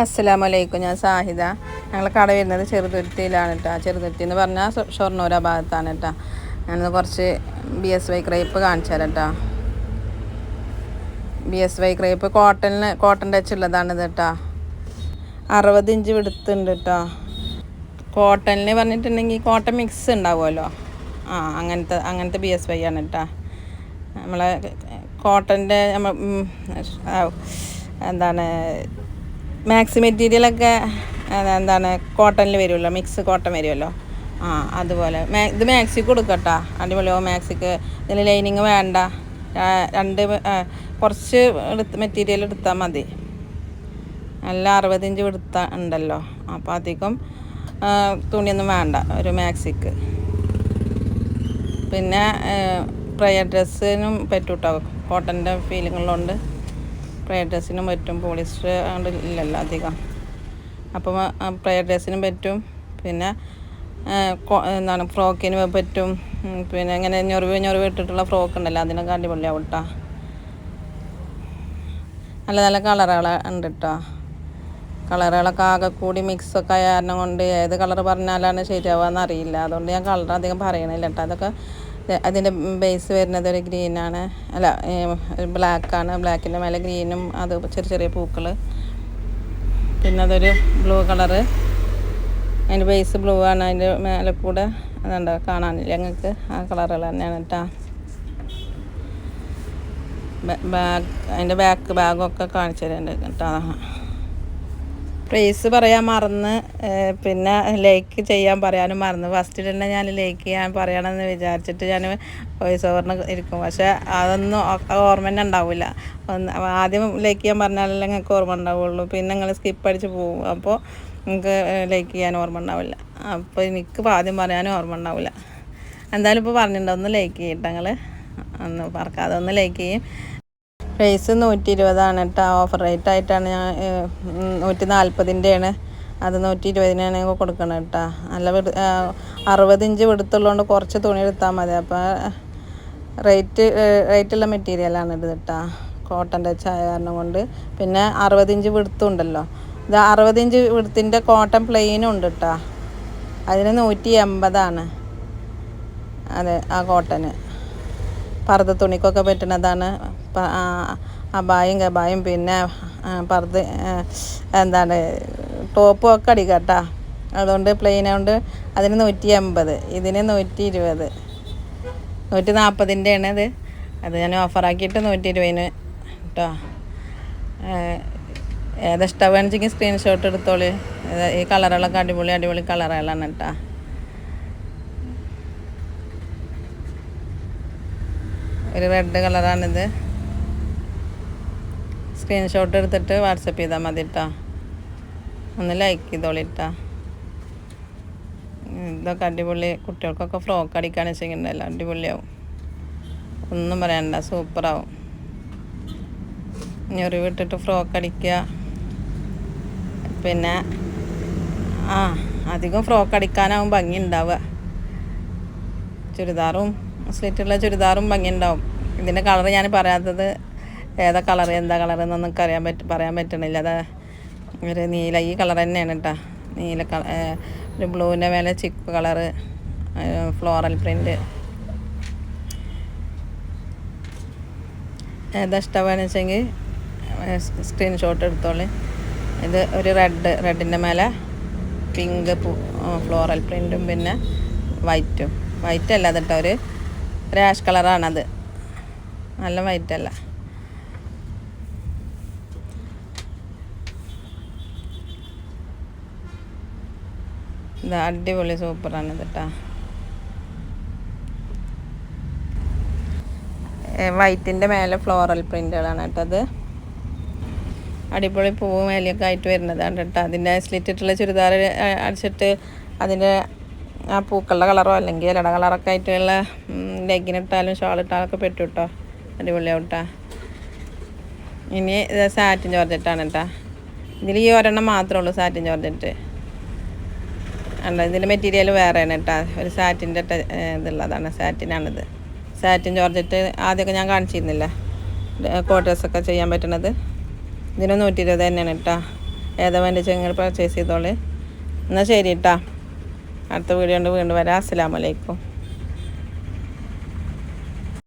അസ്സലാമു അലൈക്കും ഞാൻ സാഹിദ. ഞങ്ങൾ കട വരുന്നത് ചെറുതുരുത്തിയിലാണ് കേട്ടോ ചെറുതുരുത്തി എന്ന് പറഞ്ഞാൽ ഷൊർണൂര ഭാഗത്താണ് കേട്ടോ ഞാനത് കുറച്ച് ബി എസ് വൈ ക്രേപ്പ് കാണിച്ചു തരാം കേട്ടോ ബി എസ് വൈ ക്രേപ്പ് കോട്ടണിന് കോട്ടൺ ടച്ച് ഉള്ളതാണിത് കേട്ടോ അറുപത് ഇഞ്ച് വിടുത്തുണ്ട് കേട്ടോ കോട്ടണിൽ പറഞ്ഞിട്ടുണ്ടെങ്കിൽ കോട്ടൺ മിക്സ് ഉണ്ടാവുമല്ലോ. ആ അങ്ങനത്തെ അങ്ങനത്തെ ബി എസ് വൈ ആണ് കേട്ടോ നമ്മളെ കോട്ടന്റെ എന്താണ് മാക്സി മെറ്റീരിയലൊക്കെ എന്താണ് കോട്ടണിൽ വരുമല്ലോ മിക്സ് കോട്ടൺ വരുമല്ലോ ആ അതുപോലെ. മാ ഇത് മാക്സിക്ക് കൊടുക്കട്ടാ. അടിപൊളി ഓ മാക്സിക്ക് ഇതിൽ ലൈനിങ് വേണ്ട. രണ്ട് കുറച്ച് എടുത്ത് മെറ്റീരിയൽ എടുത്താൽ മതി. നല്ല അറുപത്തിഞ്ച് എടുത്ത ഉണ്ടല്ലോ. അപ്പോൾ അധികം തുണിയൊന്നും വേണ്ട ഒരു മാക്സിക്ക് പിന്നെ പ്രയർ ഡ്രസ്സിനും പറ്റൂട്ടോ? കേട്ടോ കോട്ടന്റെ ഫീലിങ്ങുള്ളതുകൊണ്ട് പ്രയർ ഡ്രസ്സിനും പറ്റും പോളിസ്റ്റർ കൊണ്ട് ഇല്ലല്ലോ അധികം. അപ്പം പ്രയർ ഡ്രസ്സിനും പറ്റും. പിന്നെ എന്താണ് ഫ്രോക്കിന് പറ്റും. പിന്നെ ഇങ്ങനെ ഞൊറിവ് ഞൊറിവ് ഇട്ടിട്ടുള്ള ഫ്രോക്ക് ഉണ്ടല്ലോ അതിനൊക്കെ അടിപൊളിയാവും കേട്ടോ നല്ല നല്ല കളറുകൾ ഉണ്ട് കേട്ടോ കളറുകളൊക്കെ ആകെ കൂടി മിക്സൊക്കെ ആയ കാരണം കൊണ്ട് ഏത് കളർ പറഞ്ഞാലാണ് ശരിയാവുക എന്നറിയില്ല അതുകൊണ്ട് ഞാൻ കളർ അധികം പറയണില്ല കേട്ടോ അതൊക്കെ അതിന്റെ ബേസ് വരുന്നത് ഒരു ഗ്രീനാണ് അല്ല ബ്ലാക്കാണ് ബ്ലാക്കിന്റെ മേലെ ഗ്രീനും അത് ചെറിയ ചെറിയ പൂക്കൾ. പിന്നെ അതൊരു ബ്ലൂ കളറ് അതിന്റെ ബേസ് ബ്ലൂ ആണ്. അതിന്റെ മേലെ കൂടെ അതുണ്ട്. കാണാനില്ല ഞങ്ങൾക്ക്. ആ കളറുകൾ തന്നെയാണ് കേട്ടോ ബാഗ് അതിന്റെ ബാക്ക് ബാഗൊക്കെ കാണിച്ചു തരുന്നുണ്ട് കേട്ടോ പ്രൈസ് പറയാൻ മറന്ന് പിന്നെ ലൈക്ക് ചെയ്യാൻ പറയാനും മറന്ന്. ഫസ്റ്റ് തന്നെ ഞാൻ ലൈക്ക് ചെയ്യാൻ പറയണമെന്ന് വിചാരിച്ചിട്ട് ഞാൻ വോയിസ് ഓവറിന് ഇരിക്കും. പക്ഷേ അതൊന്നും ഓർമ്മ തന്നെ ഉണ്ടാവില്ല. ആദ്യം ലൈക്ക് ചെയ്യാൻ പറഞ്ഞാലല്ലേ നിങ്ങൾക്ക് ഓർമ്മ ഉണ്ടാവുള്ളൂ. പിന്നെ നിങ്ങൾ സ്കിപ്പ് അടിച്ച് പോകും. അപ്പോൾ നിങ്ങൾക്ക് ലൈക്ക് ചെയ്യാൻ ഓർമ്മ ഉണ്ടാവില്ല. അപ്പോൾ എനിക്ക് ആദ്യം പറയാനും ഓർമ്മ ഉണ്ടാവില്ല. എന്തായാലും ഇപ്പോൾ പറഞ്ഞിട്ടുണ്ടോ ഒന്ന് ലൈക്ക് ചെയ്യട്ടെ നിങ്ങൾ ഒന്ന് മറക്കാതെ ഒന്ന് ലൈക്ക് ചെയ്യും. പ്രൈസ് നൂറ്റി ഇരുപതാണ് കേട്ടോ ഓഫർ റേറ്റ് ആയിട്ടാണ് ഞാൻ നൂറ്റി നാൽപ്പതിന്റെയാണ് അത് നൂറ്റി ഇരുപതിനാണ് കൊടുക്കണം കേട്ടോ നല്ല വെടു അറുപത് ഇഞ്ച് വെടുത്തുള്ളതുകൊണ്ട് കുറച്ച് തുണി എടുത്താൽ മതി. അപ്പോൾ റേറ്റ് റേറ്റുള്ള മെറ്റീരിയലാണ് ഇത് കേട്ടോ കോട്ടന്റെ ചായ കാരണം കൊണ്ട്. പിന്നെ അറുപത് ഇഞ്ച് വെടുത്തുണ്ടല്ലോ. ഇത് അറുപത് ഇഞ്ച് വെടുത്തിന്റെ കോട്ടൺ പ്ലെയിനും ഉണ്ട് കേട്ടോ അതിന് നൂറ്റി എൺപതാണ് അതെ ആ കോട്ടന്. പർദ്ദ തുണിക്കൊക്കെ പറ്റുന്നതാണ്. അബായും ഗബായും പിന്നെ പർദ്ദ എന്താണ് ടോപ്പും ഒക്കെ അടിക്കാം കേട്ടോ അതുകൊണ്ട് പ്ലെയിൻ കൊണ്ട് അതിന് നൂറ്റി അമ്പത് ഇതിന് നൂറ്റി ഇരുപത് നൂറ്റി നാൽപ്പതിന്റെ ആണ് അത് അത് ഞാൻ ഓഫറാക്കിയിട്ട് നൂറ്റി ഇരുപതിന് കേട്ടോ ഏതാ വേണമെങ്കിൽ സ്ക്രീൻഷോട്ട് എടുത്തോളി. ഈ കളറുകളൊക്കെ അടിപൊളി അടിപൊളി കളറുകളാണ് കേട്ടോ ഒരു റെഡ് കളറാണിത്. സ്ക്രീൻഷോട്ട് എടുത്തിട്ട് വാട്സപ്പ് ചെയ്താൽ മതി കേട്ടോ ഒന്ന് ലൈക്ക് ചെയ്തോളിട്ടാ ഇതൊക്കെ അടിപൊളി കുട്ടികൾക്കൊക്കെ ഫ്രോക്ക് അടിക്കാൻ വെച്ചിട്ടുണ്ടല്ലോ അടിപൊളിയാവും. ഒന്നും പറയണ്ട സൂപ്പറാവും ഞൊറി വിട്ടിട്ട് ഫ്രോക്ക് അടിക്കുക. പിന്നെ ആ അധികം ഫ്രോക്ക് അടിക്കാനാവും ഭംഗി ഉണ്ടാവുക. ചുരിദാറും സ്ലിറ്റുള്ള ചുരിദാറും ഭംഗി ഉണ്ടാവും. ഇതിന്റെ കളർ ഞാൻ പറയാത്തത് ഏതാ കളർ എന്താ കളർ എന്നൊന്നും അറിയാൻ പറ്റ പറയാൻ പറ്റണില്ല. അത് ഒരു നീല ഈ കളർ തന്നെയാണ് കേട്ടോ നീല കളർ ഒരു ബ്ലൂവിന്റെ മേലെ ചിക്ക് കളറ് ഫ്ലോറൽ പ്രിന്റ് ഏതാ ഇഷ്ടമാണെന്ന് വെച്ചെങ്കിൽ സ്ക്രീൻഷോട്ട് എടുത്തോളി. ഇത് ഒരു റെഡ് റെഡിന്റെ മേലെ പിങ്ക് ഫ്ലോറൽ പ്രിന്റും പിന്നെ വൈറ്റും വൈറ്റ് അല്ല കേട്ടോ ഒരു രാഷ് കളറാണത് നല്ല വൈറ്റ് അല്ല. ഇത് അടിപൊളി സൂപ്പറാണ് കേട്ടോ വൈറ്റിന്റെ മേലെ ഫ്ലോറൽ പ്രിന്റുകളാണ് കേട്ടോ അത്. അടിപൊളി പൂവ് മേലെയൊക്കെ ആയിട്ട് വരുന്നതാണ് കേട്ടോ. അതിന്റെ സ്ലിറ്റിട്ടുള്ള ചുരിദാർ അടിച്ചിട്ട് അതിന്റെ ആ പൂക്കളുടെ കളറോ അല്ലെങ്കിൽ ഇലട കളറൊക്കെ ആയിട്ടുള്ള ലെഗിനിട്ടാലും ഷാൾ പെട്ടു കേട്ടോ അടിപൊളിയാവട്ടാ. ഇനി സാറ്റിൻ ജോർജറ്റാണ് കേട്ടോ ഇതിൽ ഈ ഒരെണ്ണം മാത്രമേ ഉള്ളൂ സാറ്റിൻ ജോർജറ്റ്. അല്ല ഇതിന്റെ മെറ്റീരിയൽ വേറെയാണ് കേട്ടോ ഒരു സാറ്റിന്റെ ഇതുള്ളതാണ് സാറ്റിനാണിത് സാറ്റിൻ ജോർജറ്റ് ആദ്യമൊക്കെ ഞാൻ കാണിച്ചിരുന്നില്ല. കോട്ടേഴ്സൊക്കെ ചെയ്യാൻ പറ്റണത്. ഇതിന് നൂറ്റി ഇരുപത് തന്നെയാണ് കേട്ടോ ഏതാ വേണ്ടി ചെങ്ങൾ പർച്ചേസ് ചെയ്തോളി. എന്നാൽ ശരി കേട്ടോ അടുത്ത വീഡിയോ കൊണ്ട് വീണ്ടും വരാം. അസ്സലാമലൈക്കും